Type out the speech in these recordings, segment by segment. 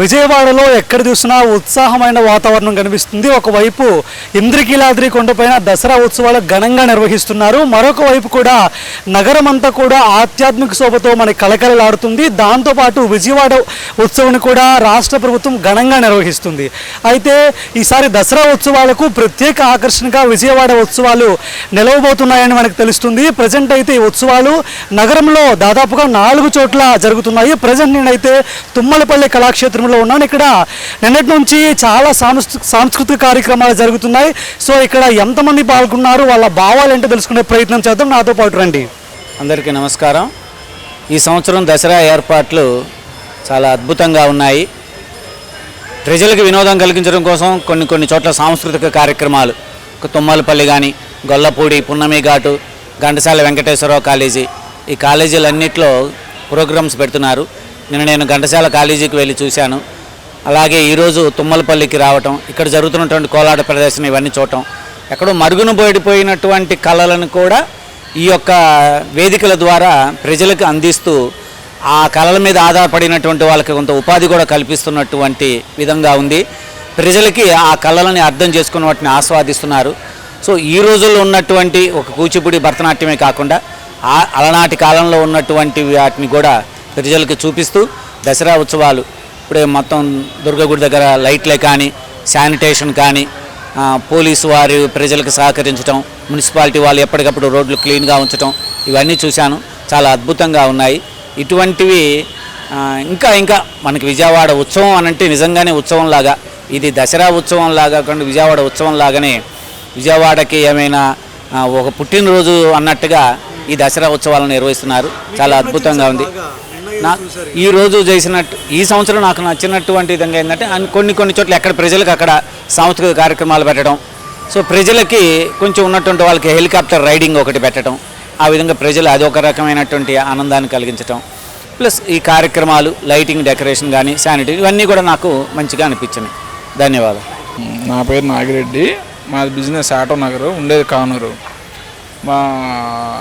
విజయవాడలో ఎక్కడ చూసినా ఉత్సాహమైన వాతావరణం కనిపిస్తుంది. ఒకవైపు ఇంద్రకీలాద్రి కొండపైన దసరా ఉత్సవాలు ఘనంగా నిర్వహిస్తున్నారు. మరొక వైపు కూడా నగరం అంతా కూడా ఆధ్యాత్మిక శోభతో మనకి కలకలలాడుతుంది దాంతోపాటు విజయవాడ ఉత్సవాన్ని కూడా రాష్ట్ర ప్రభుత్వం ఘనంగా నిర్వహిస్తుంది. అయితే ఈసారి దసరా ఉత్సవాలకు ప్రత్యేక ఆకర్షణగా విజయవాడ ఉత్సవాలు నిలవబోతున్నాయని మనకు తెలుస్తుంది. ప్రజెంట్ అయితే ఈ ఉత్సవాలు నగరంలో దాదాపుగా నాలుగు చోట్ల జరుగుతున్నాయి. ప్రజెంట్ నేనైతే తుమ్మలపల్లి కళాక్షేత్రం కార్యక్రమంలో ఉన్నాను ఇక్కడ నిన్నటి నుంచి చాలా సాంస్కృతిక కార్యక్రమాలు జరుగుతున్నాయి. సో ఇక్కడ ఎంతమంది పాల్గొన్నారు వాళ్ళ భావాలు ఏంటో తెలుసుకునే ప్రయత్నం చేద్దాం. నాతో పాటు రండి. అందరికీ నమస్కారం. ఈ సంవత్సరం దసరా ఏర్పాట్లు చాలా అద్భుతంగా ఉన్నాయి. ప్రజలకు వినోదం కలిగించడం కోసం కొన్ని కొన్ని చోట్ల సాంస్కృతిక కార్యక్రమాలు. తుమ్మలపల్లి కానీ గొల్లపూడి పున్నమి ఘాటు ఘంటసాల వెంకటేశ్వరరావు కాలేజీ. ఈ కాలేజీలన్నింటిలో ప్రోగ్రామ్స్ పెడుతున్నారు. నిన్న నేను ఘంటసాల కాలేజీకి వెళ్ళి చూశాను. అలాగే ఈరోజు తుమ్మలపల్లికి రావటం ఇక్కడ జరుగుతున్నటువంటి కోలాట ప్రదర్శన ఇవన్నీ చూడటం ఎక్కడో మరుగున పోయిపోయినటువంటి కళలను కూడా ఈ యొక్క వేదికల ద్వారా ప్రజలకు అందిస్తూ ఆ కళల మీద ఆధారపడినటువంటి వాళ్ళకి కొంత ఉపాధి కూడా కల్పిస్తున్నటువంటి విధంగా ఉంది. ప్రజలకి ఆ కళలని అర్థం చేసుకుని వాటిని ఆస్వాదిస్తున్నారు. సో ఈ రోజుల్లో ఉన్నటువంటి ఒక కూచిపూడి భరతనాట్యమే కాకుండా ఆ అలనాటి కాలంలో ఉన్నటువంటి వాటిని కూడా ప్రజలకు చూపిస్తూ దసరా ఉత్సవాలు. ఇప్పుడే మొత్తం దుర్గగుడి దగ్గర లైట్లే కానీ శానిటేషన్ కానీ పోలీసు వారు ప్రజలకు సహకరించడం మున్సిపాలిటీ వాళ్ళు ఎప్పటికప్పుడు రోడ్లు క్లీన్గా ఉంచడం ఇవన్నీ చూశాను. చాలా అద్భుతంగా ఉన్నాయి. ఇటువంటివి ఇంకా ఇంకా మనకి విజయవాడ ఉత్సవం అనంటే నిజంగానే ఉత్సవం లాగా ఇది దసరా ఉత్సవం లాగా కాకుండా విజయవాడ ఉత్సవం లాగానే విజయవాడకి ఏమైనా ఒక పుట్టినరోజు అన్నట్టుగా ఈ దసరా ఉత్సవాలను నిర్వహిస్తున్నారు. చాలా అద్భుతంగా ఉంది. ఈ రోజు చేసినట్టు ఈ సంవత్సరం నాకు నచ్చినటువంటి విధంగా ఏంటంటే కొన్ని కొన్ని చోట్ల ఎక్కడ ప్రజలకు అక్కడ సాంస్కృతిక కార్యక్రమాలు పెట్టడం. సో ప్రజలకి కొంచెం ఉన్నటువంటి వాళ్ళకి హెలికాప్టర్ రైడింగ్ ఒకటి పెట్టడం. ఆ విధంగా ప్రజలు అదొక రకమైనటువంటి ఆనందాన్ని కలిగించడం ప్లస్ ఈ కార్యక్రమాలు లైటింగ్ డెకరేషన్ కానీ శానిటరీ ఇవన్నీ కూడా నాకు మంచిగా అనిపించినాయి. ధన్యవాదాలు. నా పేరు నాగిరెడ్డి. మాది బిజినెస్ ఆటో నగరు ఉండేది కానూరు. మా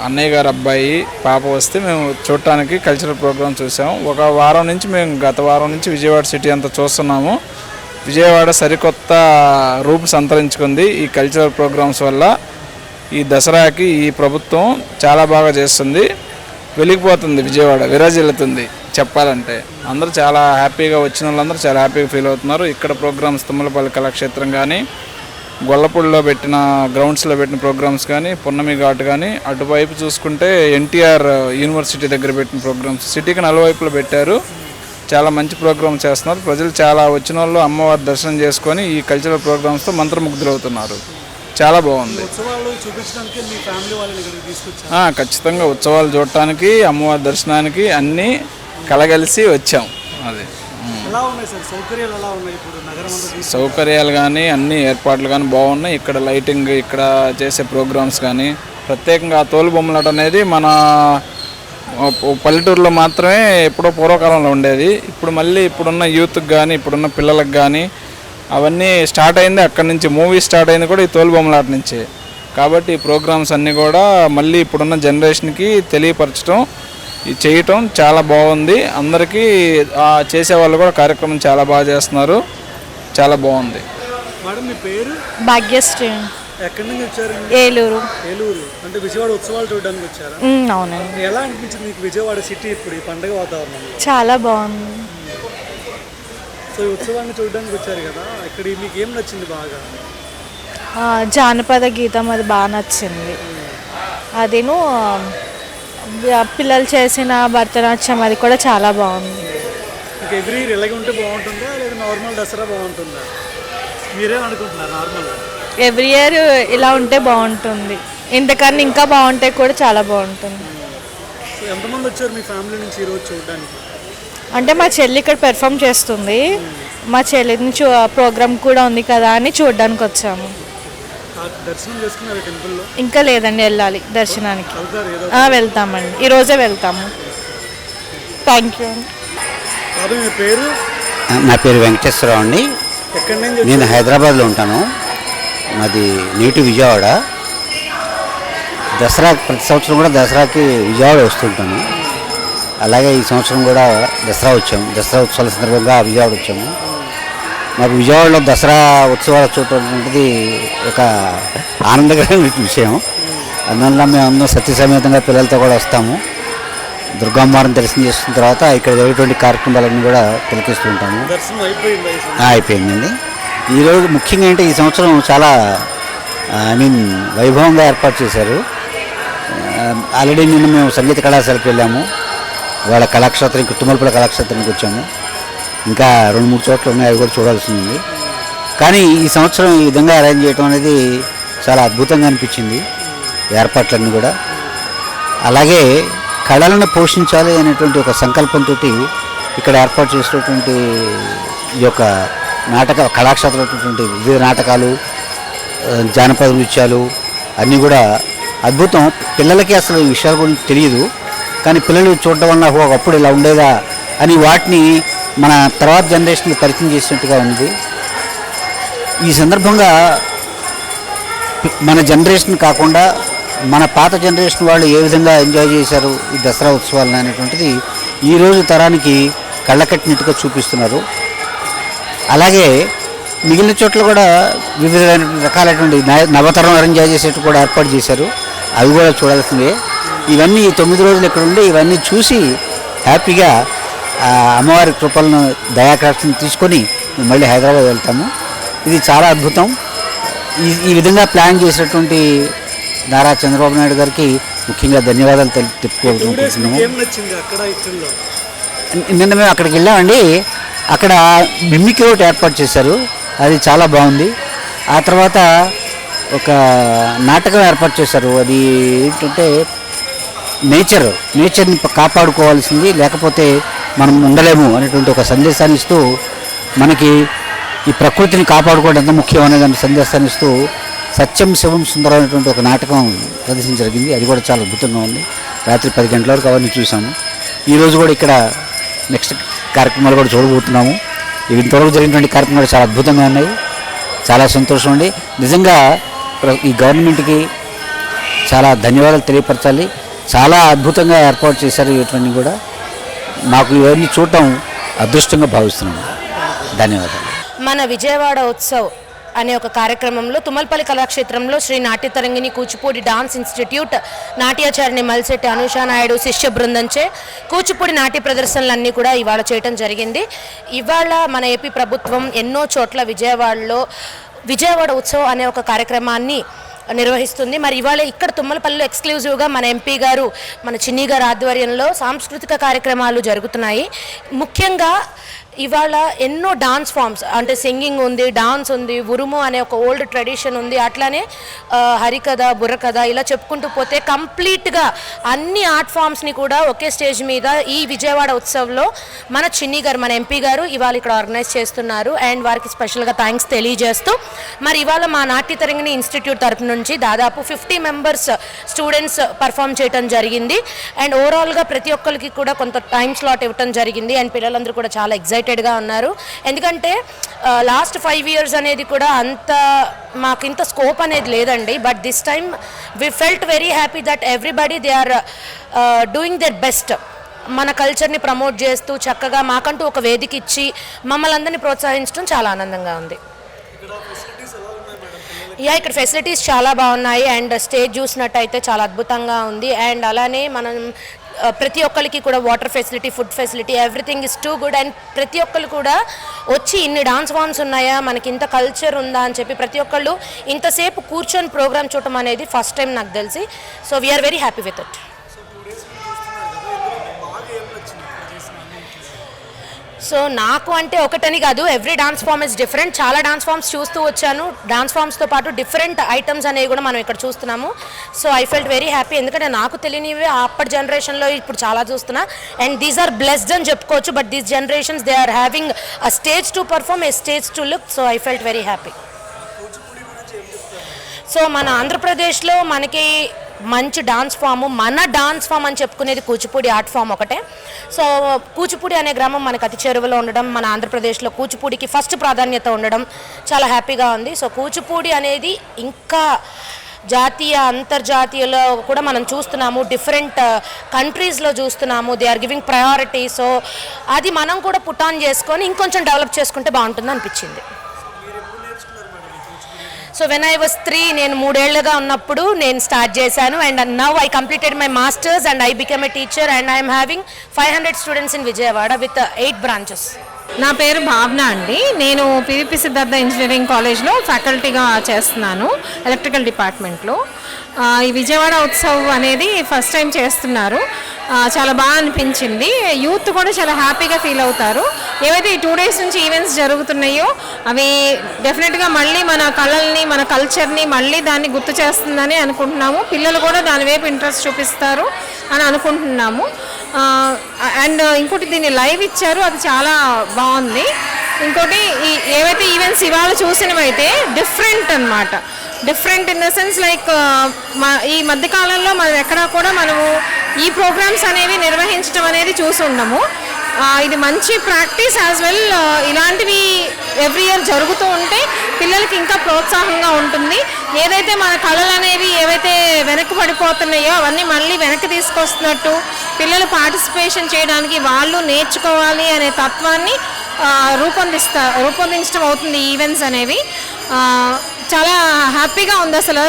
అన్నయ్య గారు అబ్బాయి పాప వస్తే మేము చూడటానికి కల్చరల్ ప్రోగ్రామ్ చూసాము ఒక వారం నుంచి మేము గత వారం నుంచి విజయవాడ సిటీ అంతా చూస్తున్నాము. విజయవాడ సరికొత్త రూపు సంతరించుకుంది ఈ కల్చరల్ ప్రోగ్రామ్స్ వల్ల. ఈ దసరాకి ఈ ప్రభుత్వం చాలా బాగా చేస్తుంది. వెలిగిపోతుంది విజయవాడ విరాజిల్లుతుంది చెప్పాలంటే. అందరూ చాలా హ్యాపీగా వచ్చిన వాళ్ళందరూ చాలా హ్యాపీగా ఫీల్ అవుతున్నారు. ఇక్కడ ప్రోగ్రామ్స్ తుమ్మలపల్లి కళాక్షేత్రం కానీ గొల్లపూడిలో పెట్టిన గ్రౌండ్స్లో పెట్టిన ప్రోగ్రామ్స్ కానీ పున్నమి ఘాట్ కానీ అటువైపు చూసుకుంటే ఎన్టీఆర్ యూనివర్సిటీ దగ్గర పెట్టిన ప్రోగ్రామ్స్ సిటీకి నలువైపులో పెట్టారు. చాలా మంచి ప్రోగ్రామ్స్ చేస్తున్నారు. ప్రజలు చాలా వచ్చిన వాళ్ళు అమ్మవారి దర్శనం చేసుకొని ఈ కల్చరల్ ప్రోగ్రామ్స్తో మంత్రముగ్ధులవుతున్నారు. చాలా బాగుంది. ఖచ్చితంగా ఉత్సవాలు చూడటానికి అమ్మవారి దర్శనానికి అన్నీ కలగలిసి వచ్చాం. అది. ఎలా ఉన్నాయి సార్? సౌకర్యాలు ఎలా ఉన్నాయి ఇప్పుడు నగరం సౌకర్యాలు కానీ అన్ని ఏర్పాట్లు కానీ బాగున్నాయి. ఇక్కడ లైటింగ్ ఇక్కడ చేసే ప్రోగ్రామ్స్ కానీ ప్రత్యేకంగా ఆ తోలు అనేది మన పల్లెటూరులో మాత్రమే ఎప్పుడో పూర్వకాలంలో ఉండేది. ఇప్పుడు మళ్ళీ ఇప్పుడున్న యూత్కి కానీ ఇప్పుడున్న పిల్లలకు కానీ అవన్నీ స్టార్ట్ అయింది. అక్కడి నుంచి మూవీ స్టార్ట్ అయింది కూడా ఈ తోలు బొమ్మలాట నుంచే. కాబట్టి ఈ ప్రోగ్రామ్స్ అన్నీ కూడా మళ్ళీ ఇప్పుడున్న జనరేషన్కి తెలియపరచడం ఇది చేయటం చాలా బాగుంది. అందరికీ ఆ చేసే వాళ్ళు కూడా కార్యక్రమం చాలా బాగా చేస్తున్నారు. చాలా బాగుంది. మేడం మీ పేరు? భాగ్యశ్రీ. ఎక్కడి నుంచి వచ్చారండి? ఏలూరు. ఏలూరు. అంటే విజయవాడ ఉత్సవాలు చూడడానికి వచ్చారా? ఉమ్, అవునండి. ఎలా అనిపించింది మీకు విజయవాడ సిటీ ఇప్పుడు ఈ పండగ వాతావరణంలో? చాలా బాగుంది. సో ఈ ఉత్సవాన్ని చూడడానికి వచ్చారు కదా ఇక్కడ మీకు ఏం నచ్చింది బాగా? ఆ, జానపద గీతం అది బాగా నచ్చింది. అదిను పిల్లలు చేసిన భరతనాట్యం అది కూడా చాలా బాగుంది. ఎవ్రీ ఇయర్ ఇలాగే ఉంటే బాగుంటుందా? లేదా నార్మల్ దసరా బాగుంటుందా? మీరేం అనుకుంటున్నారు నార్మల్గా ఎవ్రీ ఇయర్ ఇలా ఉంటే బాగుంటుంది. ఇంతకన్నా ఇంకా బాగుంటే కూడా చాలా బాగుంటుంది. ఎంతమంది వచ్చారు మీ ఫ్యామిలీ నుంచి ఈరోజు చూడడానికి? అంటే మా చెల్లి ఇక్కడ పెర్ఫామ్ చేస్తుంది. మా చెల్లిని చూ ప్రోగ్రామ్ కూడా ఉంది కదా అని చూడడానికి వచ్చాము. దర్శనం చేసుకున్నారు టెంపుల్లో? ఇంకా లేదండి వెళ్ళాలి దర్శనానికి. ఆ, వెళ్తామండి. ఈరోజే వెళ్తాము. థ్యాంక్ యూ మీ పేరు? నా పేరు వెంకటేశ్వరరావు అండి. ఎక్కడి నుంచి నేను హైదరాబాద్లో ఉంటాను. మాది నీటి విజయవాడ. దసరా ప్రతి సంవత్సరం కూడా దసరాకి విజయవాడ వస్తుంటాను అలాగే ఈ సంవత్సరం కూడా దసరా వచ్చాము. దసరా ఉత్సవాల సందర్భంగా విజయవాడ వచ్చాము. మాకు విజయవాడలో దసరా ఉత్సవాలు చూడటం అనేది ఒక ఆనందకరమైన విషయం. అందువల్ల మేము అందరం సత్యసమేతంగా పిల్లలతో కూడా వస్తాము. దుర్గామ్మవారిని దర్శనం చేసుకున్న తర్వాత ఇక్కడ జరిగేటువంటి కార్యక్రమాలన్నీ కూడా తిలకిస్తూ ఉంటాము. అయిపోయిందండి. ఈరోజు ముఖ్యంగా అంటే ఈ సంవత్సరం చాలా ఐ మీన్ వైభవంగా ఏర్పాటు చేశారు. ఆల్రెడీ నిన్న మేము సంగీత కళాశాలకు వెళ్ళాము. వాళ్ళ కళాక్షేత్రం తుమ్మలపల్లి కళాక్షేత్రానికి వచ్చాము. ఇంకా రెండు మూడు చోట్ల ఉన్నాయి అవి కూడా చూడాల్సింది. కానీ ఈ సంవత్సరం ఈ విధంగా అరేంజ్ చేయడం అనేది చాలా అద్భుతంగా అనిపించింది ఏర్పాట్లన్నీ కూడా. అలాగే కళలను పోషించాలి అనేటువంటి ఒక సంకల్పంతో ఇక్కడ ఏర్పాటు చేసినటువంటి ఈ యొక్క నాటక కళాక్షేత్రమైనటువంటి వివిధ నాటకాలు జానపద నృత్యాలు అన్నీ కూడా అద్భుతం. పిల్లలకి అసలు ఈ విషయాల గురించి తెలియదు కానీ పిల్లలు చూడడం వల్ల ఒకప్పుడు ఇలా ఉండేదా అని వాటిని మన తర్వాత జనరేషన్కి పరిచయం చేసినట్టుగా ఉంది. ఈ సందర్భంగా మన జనరేషన్ కాకుండా మన పాత జనరేషన్ వాళ్ళు ఏ విధంగా ఎంజాయ్ చేశారు ఈ దసరా ఉత్సవాలను అనేటువంటిది ఈరోజు తరానికి కళ్ళకట్టినట్టుగా చూపిస్తున్నారు. అలాగే మిగిలిన చోట్ల కూడా వివిధ రకాలైనటువంటి నవతరం ఎంజాయ్ చేసేట్టు కూడా ఏర్పాటు చేశారు. అవి కూడా చూడాల్సిందే. ఇవన్నీ తొమ్మిది రోజులు ఇక్కడ ఉండి ఇవన్నీ చూసి హ్యాపీగా అమ్మవారి కృపలను దయాకృష్ణ తీసుకొని మళ్ళీ హైదరాబాద్ వెళ్తాము. ఇది చాలా అద్భుతం. ఈ ఈ విధంగా ప్లాన్ చేసినటువంటి నారా చంద్రబాబు నాయుడు గారికి ముఖ్యంగా ధన్యవాదాలు తెలి- తెలుపుకోవాలనుకుంటున్నాము. నిన్న మేము అక్కడికి వెళ్ళామండి. అక్కడ మిమ్మికి ఒకటి ఏర్పాటు చేశారు. అది చాలా బాగుంది. ఆ తర్వాత ఒక నాటకం ఏర్పాటు చేశారు. అది ఏంటంటే నేచర్ నేచర్ని కాపాడుకోవాల్సింది. లేకపోతే మనం ఉండలేము అనేటువంటి ఒక సందేశాన్ని ఇస్తూ మనకి ఈ ప్రకృతిని కాపాడుకోవడం ఎంత ముఖ్యం అనే దాని సందేశాన్ని ఇస్తూ సత్యం శివం సుందరం అనేటువంటి ఒక నాటకం ప్రదర్శన జరిగింది. అది కూడా చాలా అద్భుతంగా ఉంది. రాత్రి పది గంటల వరకు అవన్నీ చూసాము ఈరోజు కూడా ఇక్కడ నెక్స్ట్ కార్యక్రమాలు కూడా చూడబోతున్నాము. ఇవి ఇంతవరకు జరిగినటువంటి కార్యక్రమాలు చాలా అద్భుతంగా ఉన్నాయి. చాలా సంతోషం అండి. నిజంగా ప్ర- ఈ గవర్నమెంట్కి చాలా ధన్యవాదాలు తెలియపరచాలి. చాలా అద్భుతంగా ఏర్పాటు చేశారు ఇవన్నీ కూడా. మాకు ఇవన్నీ చూడటం అదృష్టంగా భావిస్తున్నాను. ధన్యవాదాలు. మన విజయవాడ ఉత్సవ్ అనే ఒక కార్యక్రమంలో తుమ్మలపల్లి కళాక్షేత్రంలో శ్రీ నాట్య తరంగిణి కూచిపూడి డాన్స్ ఇన్స్టిట్యూట్ నాట్యాచారిణి మల్సెట్టి అనుషా నాయుడు శిష్య బృందంచే కూచిపూడి నాట్య ప్రదర్శనలన్నీ కూడా ఇవాళ చేయటం జరిగింది. ఇవాళ మన ఏపీ ప్రభుత్వం ఎన్నో చోట్ల విజయవాడలో విజయవాడ ఉత్సవ్ అనే ఒక కార్యక్రమాన్ని నిర్వహిస్తుంది. మరి ఇవాళ ఇక్కడ తుమ్మలపల్లిలో ఎక్స్క్లూజివ్గా మన ఎంపీ గారు మన చిన్ని గారు ఆధ్వర్యంలో సాంస్కృతిక కార్యక్రమాలు జరుగుతున్నాయి. ముఖ్యంగా ఇవాళ ఎన్నో డాన్స్ ఫామ్స్ అంటే సింగింగ్ ఉంది డాన్స్ ఉంది ఉరుము అనే ఒక ఓల్డ్ ట్రెడిషన్ ఉంది. అట్లానే హరికథ బుర్రకథ ఇలా చెప్పుకుంటూ పోతే కంప్లీట్గా అన్ని ఆర్ట్ ఫామ్స్ని కూడా ఒకే స్టేజ్ మీద ఈ విజయవాడ ఉత్సవంలో మన చిన్ని గారు మన ఎంపీ గారు ఇవాళ ఇక్కడ ఆర్గనైజ్ చేస్తున్నారు. అండ్ వారికి స్పెషల్గా థ్యాంక్స్ తెలియజేస్తూ మరి ఇవాళ మా నాట్య తరంగిణి ఇన్స్టిట్యూట్ తరపు నుంచి దాదాపు ఫిఫ్టీ మెంబర్స్ స్టూడెంట్స్ పర్ఫామ్ చేయడం జరిగింది. అండ్ ఓవరాల్గా ప్రతి ఒక్కరికి కూడా కొంత టైం స్లాట్ ఇవ్వడం జరిగింది. అండ్ పిల్లలందరూ కూడా చాలా ఎక్సైటెడ్గా ఉన్నారు. ఎందుకంటే లాస్ట్ ఫైవ్ ఇయర్స్ అనేది కూడా అంత మాకు ఇంత స్కోప్ అనేది లేదండి. But this time we felt very happy that everybody they are doing their best మన కల్చర్ని ప్రమోట్ చేస్తూ చక్కగా మాకంటూ ఒక వేదిక ఇచ్చి మమ్మల్ని అందరినీ ప్రోత్సహించడం చాలా ఆనందంగా ఉంది. యా ఇక్కడ ఫెసిలిటీస్ చాలా బాగున్నాయి. అండ్ స్టేజ్ చూసినట్టయితే చాలా అద్భుతంగా ఉంది. అండ్ అలానే మనం ప్రతి ఒక్కరికి కూడా water facility food facility everything is too good. And ప్రతి ఒక్కరు కూడా వచ్చి ఇన్ని డాన్స్ ఫామ్స్ ఉన్నాయా? మనకి ఇంత కల్చర్ ఉందా? అని చెప్పి ప్రతి ఒక్కళ్ళు ఇంతసేపు కూర్చొని ప్రోగ్రామ్ చూడటం అనేది ఫస్ట్ టైం నాకు తెలిసి. So we're very happy with it so నాకు అంటే ఒకటని కాదు every dance form is different చాలా డాన్స్ ఫామ్స్ చూస్తూ వచ్చాను. డాన్స్ ఫామ్స్తో పాటు డిఫరెంట్ ఐటమ్స్ అనేవి కూడా మనం ఇక్కడ చూస్తున్నాము. So I felt very happy ఎందుకంటే నాకు తెలియనివి అప్పటి జనరేషన్లో ఇప్పుడు చాలా చూస్తున్నా. అండ్ దీస్ ఆర్ బ్లెస్డ్ అని చెప్పుకోవచ్చు. But these generations they are having a stage to perform a stage to look so I felt very happy so మన ఆంధ్రప్రదేశ్లో మనకి మంచి డాన్స్ ఫామ్ మన డాన్స్ ఫామ్ అని చెప్పుకునేది కూచిపూడి ఆర్ట్ ఫామ్ ఒకటే. సో కూచిపూడి అనే గ్రామం మనకు అతి చేరువలో ఉండడం మన ఆంధ్రప్రదేశ్లో కూచిపూడికి ఫస్ట్ ప్రాధాన్యత ఉండడం చాలా హ్యాపీగా ఉంది. సో కూచిపూడి అనేది ఇంకా జాతీయ అంతర్జాతీయలో కూడా మనం చూస్తున్నాము డిఫరెంట్ కంట్రీస్లో uh, చూస్తున్నాము. They are giving priority so అది మనం కూడా పుట్ ఆన్ చేసుకొని ఇంకొంచెం డెవలప్ చేసుకుంటే బాగుంటుంది అనిపించింది. So when I was three నేను మూడేళ్ళుగా ఉన్నప్పుడు నేను స్టార్ట్ చేశాను. And now I completed my masters and I become a teacher and I'm having five hundred students in Vijayawada with eight branches నా పేరు భావన అండి. నేను పివిపి సిద్ధార్థ ఇంజనీరింగ్ కాలేజ్లో ఫ్యాకల్టీగా చేస్తున్నాను ఎలక్ట్రికల్ డిపార్ట్మెంట్లో ఈ విజయవాడ ఉత్సవ్ అనేది ఫస్ట్ టైం చేస్తున్నారు. చాలా బాగా అనిపించింది. యూత్ కూడా చాలా హ్యాపీగా ఫీల్ అవుతారు. ఏవైతే ఈ టూ డేస్ నుంచి ఈవెంట్స్ జరుగుతున్నాయో అవి డెఫినెట్గా మళ్ళీ మన కళల్ని మన కల్చర్ని మళ్ళీ దాన్ని గుర్తు చేస్తుందని అనుకుంటున్నాము. పిల్లలు కూడా దాని వైపు ఇంట్రెస్ట్ చూపిస్తారు అని అనుకుంటున్నాము. అండ్ ఇంకోటి దీన్ని లైవ్ ఇచ్చారు. అది చాలా బాగుంది. ఇంకోటి ఈ ఏవైతే ఈవెంట్స్ ఇవాళ చూసినవైతే డిఫరెంట్ అన్నమాట. Different in the sense like ఈ మధ్యకాలంలో మనం ఎక్కడా కూడా మనము ఈ ప్రోగ్రామ్స్ అనేవి నిర్వహించడం అనేది చూసి ఉండము ఇది మంచి ప్రాక్టీస్ యాజ్ వెల్ ఇలాంటివి ఎవ్రీ ఇయర్ జరుగుతూ ఉంటే పిల్లలకి ఇంకా ప్రోత్సాహంగా ఉంటుంది. ఏదైతే మన కళలు అనేవి ఏవైతే వెనక్కి పడిపోతున్నాయో అవన్నీ మళ్ళీ వెనక్కి తీసుకొస్తున్నట్టు పిల్లలు పార్టిసిపేషన్ చేయడానికి వాళ్ళు నేర్చుకోవాలి అనే తత్వాన్ని రూపొందిస్తా రూపొందించడం అవుతుంది ఈవెంట్స్ అనేవి. చాలా హ్యాపీగా ఉంది అసలు.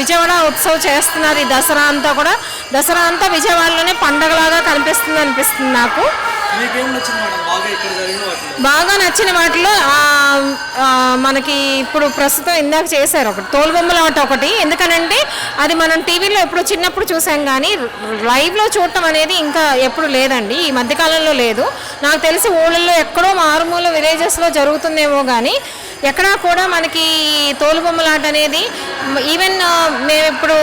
విజయవాడ ఉత్సవ్ చేస్తున్నారు ఈ దసరా అంతా కూడా. దసరా అంతా విజయవాడలోనే పండగలాగా కనిపిస్తుంది అనిపిస్తుంది నాకు. బాగా నచ్చిన వాటిలో మనకి ఇప్పుడు ప్రస్తుతం ఇందాక చేశారు ఒకటి. తోలుబొమ్మల ఆట ఒకటి. ఎందుకనంటే అది మనం టీవీలో ఎప్పుడు చిన్నప్పుడు చూసాం కానీ లైవ్లో చూడటం అనేది ఇంకా ఎప్పుడు లేదండి. ఈ మధ్యకాలంలో లేదు. నాకు తెలిసి ఊళ్ళల్లో ఎక్కడో మారుమూల విలేజెస్లో జరుగుతుందేమో కానీ ఎక్కడా కూడా మనకి తోలుబొమ్మలాట అనేది ఈవెన్ మేము ఇప్పుడు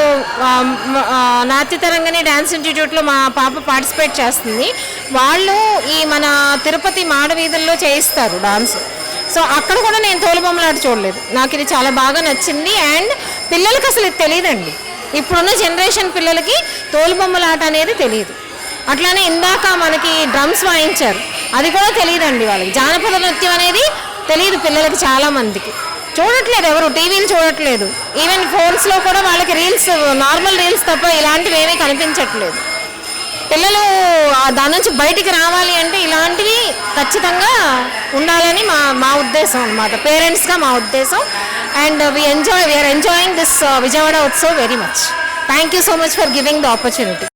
ఆ, నాట్య డ్యాన్స్ ఇన్స్టిట్యూట్లో మా పాప పార్టిసిపేట్ చేస్తుంది. వాళ్ళు ఈ మన తిరుపతి మాడవీధుల్లో చేయిస్తారు డాన్స్. సో అక్కడ కూడా నేను తోలుబొమ్మలాట చూడలేదు. నాకు ఇది చాలా బాగా నచ్చింది. అండ్ పిల్లలకి అసలు ఇది తెలియదండి ఇప్పుడున్న జనరేషన్ పిల్లలకి తోలుబొమ్మలాట అనేది తెలియదు అట్లానే ఇందాక మనకి డ్రమ్స్ వాయించారు. అది కూడా తెలియదండి వాళ్ళకి. జానపద నృత్యం అనేది తెలియదు పిల్లలకి చాలా మందికి. చూడట్లేదు ఎవరు టీవీలు చూడట్లేదు. ఈవెన్ ఫోన్స్లో కూడా వాళ్ళకి రీల్స్ నార్మల్ రీల్స్ తప్ప ఇలాంటివి ఏమీ కనిపించట్లేదు. పిల్లలు దాని నుంచి బయటికి రావాలి అంటే ఇలాంటివి ఖచ్చితంగా ఉండాలని మా మా ఉద్దేశం అనమాట పేరెంట్స్గా మా ఉద్దేశం. And we enjoy we're enjoying this Vijayawada Utsav very much thank you so much for giving the opportunity